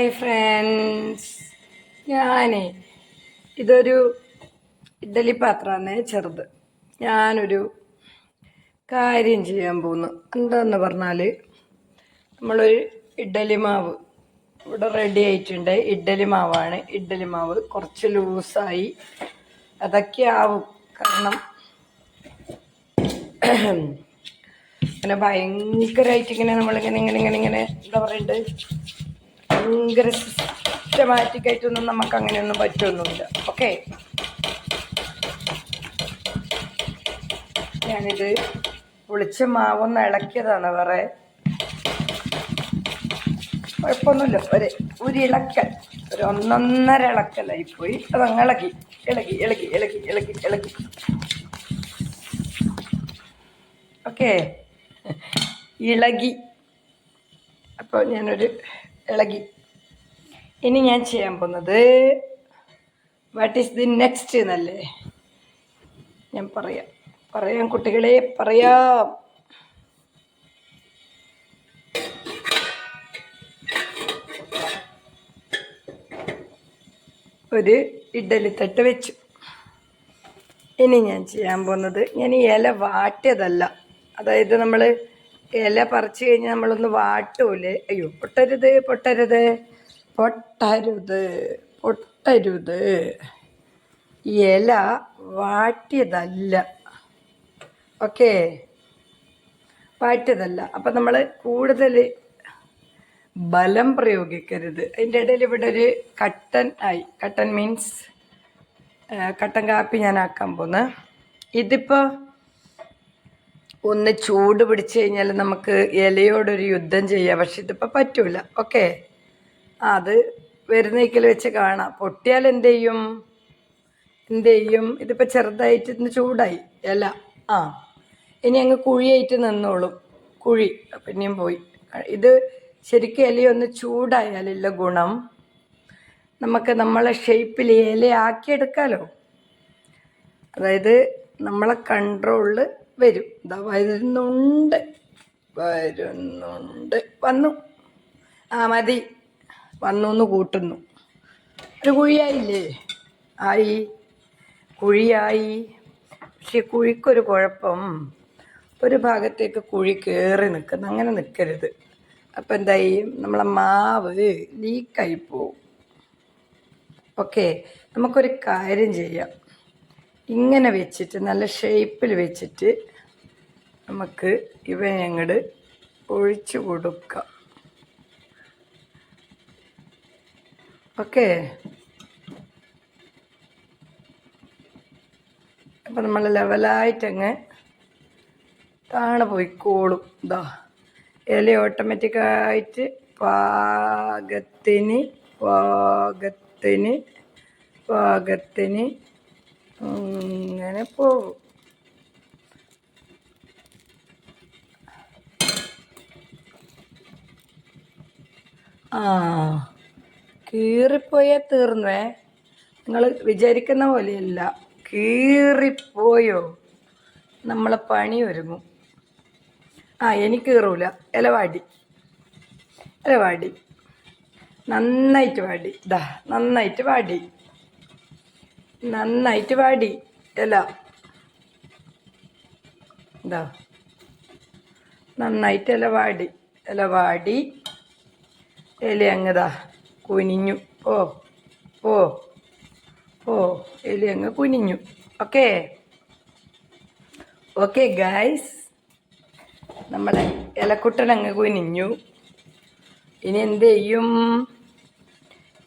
Hi friends ഞാനേ ഇതൊരു ഇഡ്ഡലി പാത്രമാണ് ചെറുത്. ഞാനൊരു കാര്യം ചെയ്യാൻ പോകുന്നു എന്താന്ന് പറഞ്ഞാൽ നമ്മളൊരു ഇഡ്ഡലി മാവ് ഇവിടെ റെഡി ആയിട്ടുണ്ട്. ഇഡ്ഡലി മാവാണ്. ഇഡ്ഡലി മാവ് കുറച്ച് ലൂസായി അതൊക്കെ ആവും. കാരണം അങ്ങനെ ഭയങ്കരമായിട്ട് ഇങ്ങനെ നമ്മളിങ്ങനെ ഇങ്ങനെ ഇങ്ങനെ ഇങ്ങനെ എന്താ പറയണ്ടത് ഭയങ്കര സിസ്റ്റമാറ്റിക് ആയിട്ടൊന്നും നമുക്ക് അങ്ങനെയൊന്നും പറ്റൊന്നുമില്ല. ഓക്കെ ഞാനിത് പുളിച്ച മാവൊന്ന് ഇളക്കിയതാണ് വേറെ. കുഴപ്പമൊന്നുമില്ല. ഒരു ഒരു ഇളക്കൽ. ഒരു ഒന്നൊന്നര ഇളക്കലായി പോയി അതങ്ങ് ഇളകി. ഇളകി ഇളകി ഇളകി ഇളകി ഇളകി. ഓക്കെ ഇളകി. അപ്പോൾ ഞാനൊരു ഇളകി. ഇനി ഞാൻ ചെയ്യാൻ പോകുന്നത് വാട്ട് ഈസ് ദി നെക്സ്റ്റ് എന്നല്ലേ? ഞാൻ പറയാം. പറയാം കുട്ടികളെ പറയാം. ഒരു ഇഡലി തട്ട് വെച്ചു. ഇനി ഞാൻ ചെയ്യാൻ പോകുന്നത് ഞാൻ ഇല വാട്ടിയതല്ല. അതായത് നമ്മൾ ഇല പറിച്ചു കഴിഞ്ഞാൽ നമ്മളൊന്ന് വാട്ടൂലേ? അയ്യോ പൊട്ടരുത് പൊട്ടരുത്. പൊട്ടരുത് പൊട്ടരുത്. ഇല വാട്ടിയതല്ല. ഓക്കേ? വാറ്റിയതല്ല അപ്പം നമ്മൾ കൂടുതൽ ബലം പ്രയോഗിക്കരുത്. അതിന്റെ ഇടയിൽ ഇവിടെ ഒരു കട്ടൻ ആയി. കട്ടൻ മീൻസ് കട്ടൻ കാപ്പി ഞാൻ ആക്കാൻ പോന്ന്. ഇതിപ്പോൾ ഒന്ന് ചൂട് പിടിച്ചു കഴിഞ്ഞാൽ നമുക്ക് ഇലയോടൊരു യുദ്ധം ചെയ്യാം. പക്ഷെ ഇതിപ്പോൾ പറ്റൂല. ഓക്കെ? അത് വരുന്നേക്കിൽ വെച്ച് കാണാം. പൊട്ടിയാൽ എന്ത് ചെയ്യും എന്ത് ചെയ്യും ഇതിപ്പോൾ ചെറുതായിട്ട് ഇന്ന് ചൂടായി. ഇല. ആ. ഇനി അങ്ങ് കുഴിയായിട്ട് നിന്നോളും. കുഴി. പിന്നെയും പോയി. ഇത് ശരിക്കും ഇലയൊന്ന് ചൂടായാലില്ല ഗുണം. നമുക്ക് നമ്മളെ ഷേപ്പിൽ ഇലയാക്കിയെടുക്കാമല്ലോ അതായത് നമ്മളെ കൺട്രോളിൽ വരും. ഇതാ വരുന്നുണ്ട്. വരുന്നുണ്ട്. വന്നു. ആ മതി. വന്നു എന്ന് കൂട്ടുന്നു. ഒരു കുഴിയായില്ലേ? ആയി. കുഴിയായി. പക്ഷെ കുഴിക്കൊരു കുഴപ്പം. ഒരു ഭാഗത്തേക്ക് കുഴി കയറി നിൽക്കുന്നു അങ്ങനെ നിൽക്കരുത് അപ്പം എന്തായി? നമ്മളെ മാവ് ലീക്കായി പോവും. ഓക്കെ. നമുക്കൊരു കാര്യം ചെയ്യാം. ഇങ്ങനെ വെച്ചിട്ട് നല്ല ഷേപ്പിൽ വെച്ചിട്ട് നമുക്ക് ഇവ ഞങ്ങൾ ഒഴിച്ചു കൊടുക്കാം. ഓക്കെ. അപ്പം നമ്മൾ ലെവലായിട്ടങ്ങ് താണെ പോയിക്കോളും ഇതാ ഇല ഓട്ടോമാറ്റിക്കായിട്ട് പാകത്തിന് പാകത്തിന് പാകത്തിന് ഇങ്ങനെ പോകും ആ. കീറിപ്പോയാൽ തീർന്നേ. നിങ്ങൾ വിചാരിക്കുന്ന പോലെയല്ല. കീറിപ്പോയോ? നമ്മളെ പണി ഒരുങ്ങും. ആ എനിക്ക് കീറൂല. ഇലവാടി. ഇലവാടി. നന്നായിട്ട് വാടി. ഇതാ നന്നായിട്ട് വാടി. നന്നായിട്ട് വാടി. ഇല. ഇതാ നന്നായിട്ട് ഇല വാടി. ഇല വാടി. ഇല അങ്ങതാ കുനിഞ്ഞു. ഓ ഓ ഓ എലി അങ്ങ് കുനിഞ്ഞു. ഓക്കെ. Okay guys. നമ്മുടെ ഇലക്കുട്ടൻ അങ്ങ് കുനിഞ്ഞു. ഇനി എന്ത് ചെയ്യും?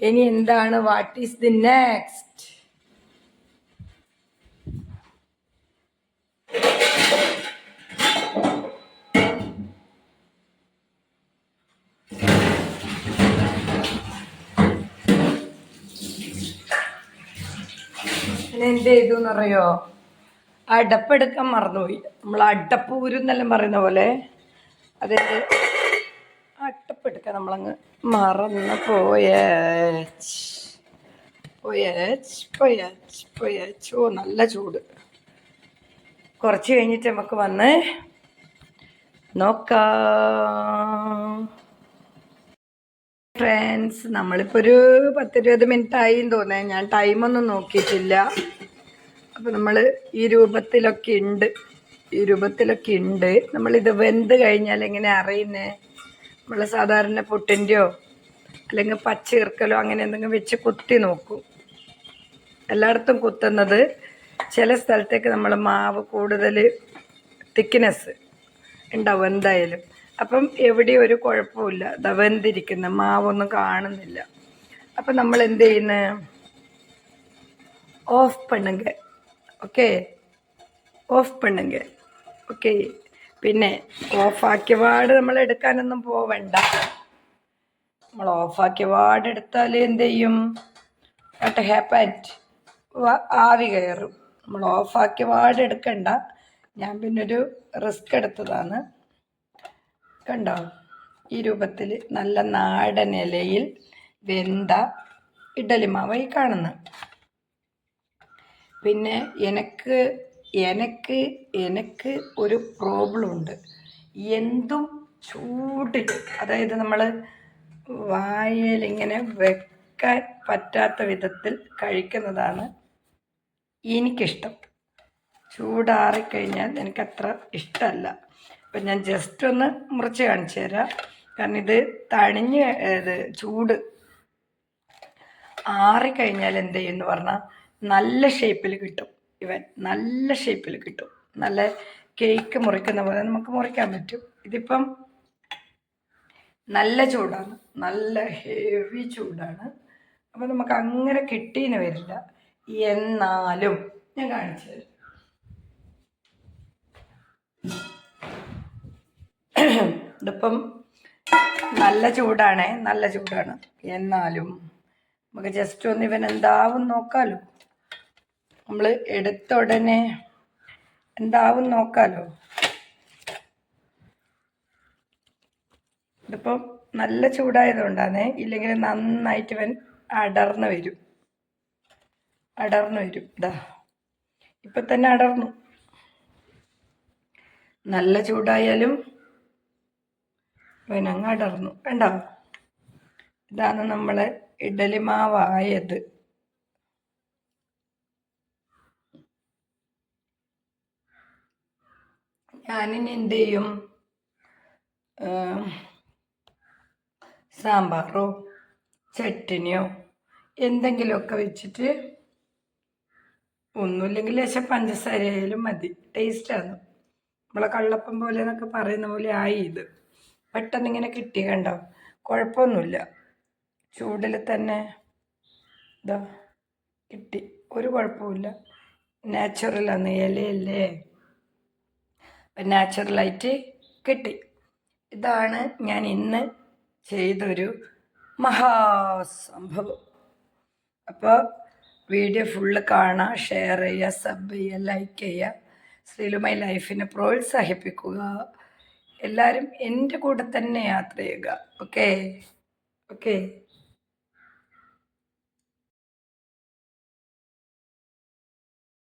ഇനി എന്താണ്? വാട്ട് ഈസ് ദി നെക്സ്റ്റ് പിന്നെ എന്ത് ചെയ്തു എന്നറിയോ അടപ്പെടുക്കാൻ മറന്നുപോയി. നമ്മൾ അടപ്പ് ഊരെന്നെല്ലാം പറയുന്ന പോലെ അതിന്റെ അട്ടപ്പെടുക്കാൻ നമ്മളങ്ങ് മറന്ന് പോയച്ച് പോയേച്ച് പോയേച്ച് പോയേച്ച് ഓ നല്ല ചൂട്. കുറച്ച് കഴിഞ്ഞിട്ട് നമുക്ക് വന്ന് നോക്കാം. ഫ്രണ്ട്സ് നമ്മളിപ്പോൾ ഒരു പത്തിരുപത് ആയി തോന്നേ ഞാൻ ടൈമൊന്നും നോക്കിയിട്ടില്ല. അപ്പോൾ നമ്മൾ ഈ രൂപത്തിലൊക്കെ ഉണ്ട് ഈ രൂപത്തിലൊക്കെ ഉണ്ട് നമ്മളിത് വെന്ത് കഴിഞ്ഞാൽ എങ്ങനെ അറിയുന്നേ? നമ്മൾ സാധാരണ പുട്ടിന്റെയോ അല്ലെങ്കിൽ പച്ചീർക്കലോ അങ്ങനെ എന്തെങ്കിലും വെച്ച് കുത്തി നോക്കും. എല്ലായിടത്തും കുത്തുന്നത് ചില സ്ഥലത്തേക്ക് നമ്മൾ മാവ് കൂടുതൽ തിക്നെസ് ഉണ്ടാവും എന്തായാലും. അപ്പം എവിടെ ഒരു കുഴപ്പമില്ല ദവന്തിരിക്കുന്ന മാവൊന്നും കാണുന്നില്ല. അപ്പം നമ്മൾ എന്ത് ചെയ്യുന്ന? ഓഫ് പെണ്ണുങ്ക ഓക്കെ? ഓഫ് പെണ്ണുങ്ക ഓക്കെ. പിന്നെ ഓഫാക്കിയ പാട് നമ്മൾ എടുക്കാനൊന്നും പോവണ്ട. നമ്മൾ ഓഫാക്കിയ പാട് എടുത്താൽ എന്ത് ചെയ്യും? വാട്ട് ഹാപ്പന്റ് ആവി കയറും. നമ്മൾ ഓഫാക്കിയ പാട് എടുക്കണ്ട. ഞാൻ പിന്നൊരു റിസ്ക് എടുത്തതാണ്. കണ്ടോ? ഈ രൂപത്തിൽ നല്ല നാടൻ ഇലയിൽ വെന്ത ഇഡലി ഇഡലിമാവായി കാണുന്നു. പിന്നെ എനിക്ക് എനിക്ക് എനിക്ക് ഒരു പ്രോബ്ലം ഉണ്ട്. എന്തും ചൂടിൽ അതായത് നമ്മൾ വായലിങ്ങനെ വെക്കാൻ പറ്റാത്ത വിധത്തിൽ കഴിക്കുന്നതാണ് എനിക്കിഷ്ടം. ചൂടാറിക്കഴിഞ്ഞാൽ എനിക്കത്ര ഇഷ്ടമല്ല അപ്പം ഞാൻ ജസ്റ്റ് ഒന്ന് മുറിച്ച് കാണിച്ചു തരാം. കാരണം ഇത് തണിഞ്ഞ് ഇത് ചൂട് ആറിക്കഴിഞ്ഞാൽ എന്ത് ചെയ്യുമെന്ന് പറഞ്ഞാൽ നല്ല ഷേപ്പിൽ കിട്ടും. ഇവൻ നല്ല ഷേപ്പിൽ കിട്ടും. നല്ല കേക്ക് മുറിക്കുന്ന പോലെ നമുക്ക് മുറിക്കാൻ പറ്റും. ഇതിപ്പം നല്ല ചൂടാണ്. നല്ല ഹെവി ചൂടാണ്. അപ്പം നമുക്ക് അങ്ങനെ കിട്ടിയെന്ന് വരില്ല. എന്നാലും ഞാൻ കാണിച്ചു തരാം. ഇതിപ്പം നല്ല ചൂടാണേ നല്ല ചൂടാണ്. എന്നാലും നമുക്ക് ജസ്റ്റ് ഒന്ന് ഇവൻ എന്താവും നോക്കാലോ. നമ്മൾ എടുത്ത ഉടനെ എന്താവും നോക്കാലോ. ഇതിപ്പം നല്ല ചൂടായതുകൊണ്ടാണ് ഇല്ലെങ്കിൽ നന്നായിട്ട് ഇവൻ അടർന്നു വരും. അടർന്നു വരും. ഇതാ ഇപ്പം തന്നെ അടർന്നു. നല്ല ചൂടായാലും ഇവൻ അങ്ങ് അടർന്നു കണ്ടോ? ഇതാണ് നമ്മൾ ഇഡലി മാവായത്. ഞാനിനി എന്ത് സാമ്പാറോ ചട്ടിനിയോ എന്തെങ്കിലുമൊക്കെ വെച്ചിട്ട് ഒന്നുമില്ലെങ്കിൽ പക്ഷെ പഞ്ചസാര ആയാലും മതി. ടേസ്റ്റാണ്. നമ്മളെ കള്ളപ്പം പോലെ എന്നൊക്കെ പറയുന്ന പോലെ ആയി ഇത്. പെട്ടെന്ന് ഇങ്ങനെ കിട്ടി കണ്ടോ? കുഴപ്പമൊന്നുമില്ല. ചൂടിൽ തന്നെ ഇതാ കിട്ടി. ഒരു കുഴപ്പമില്ല നാച്ചുറലാണ് ഇലയല്ലേ? അപ്പം നാച്ചുറലായിട്ട് കിട്ടി. ഇതാണ് ഞാൻ ഇന്ന് ചെയ്തൊരു മഹാസംഭവം. അപ്പോൾ വീഡിയോ ഫുള്ള് കാണുക ഷെയർ ചെയ്യുക സബ് ചെയ്യുക ലൈക്ക് ചെയ്യുക ശ്രീലുമൈ ലൈഫിനെ പ്രോത്സാഹിപ്പിക്കുക. എല്ലാവരും എന്റെ കൂടെ തന്നെ യാത്ര ചെയ്യുക. Okay okay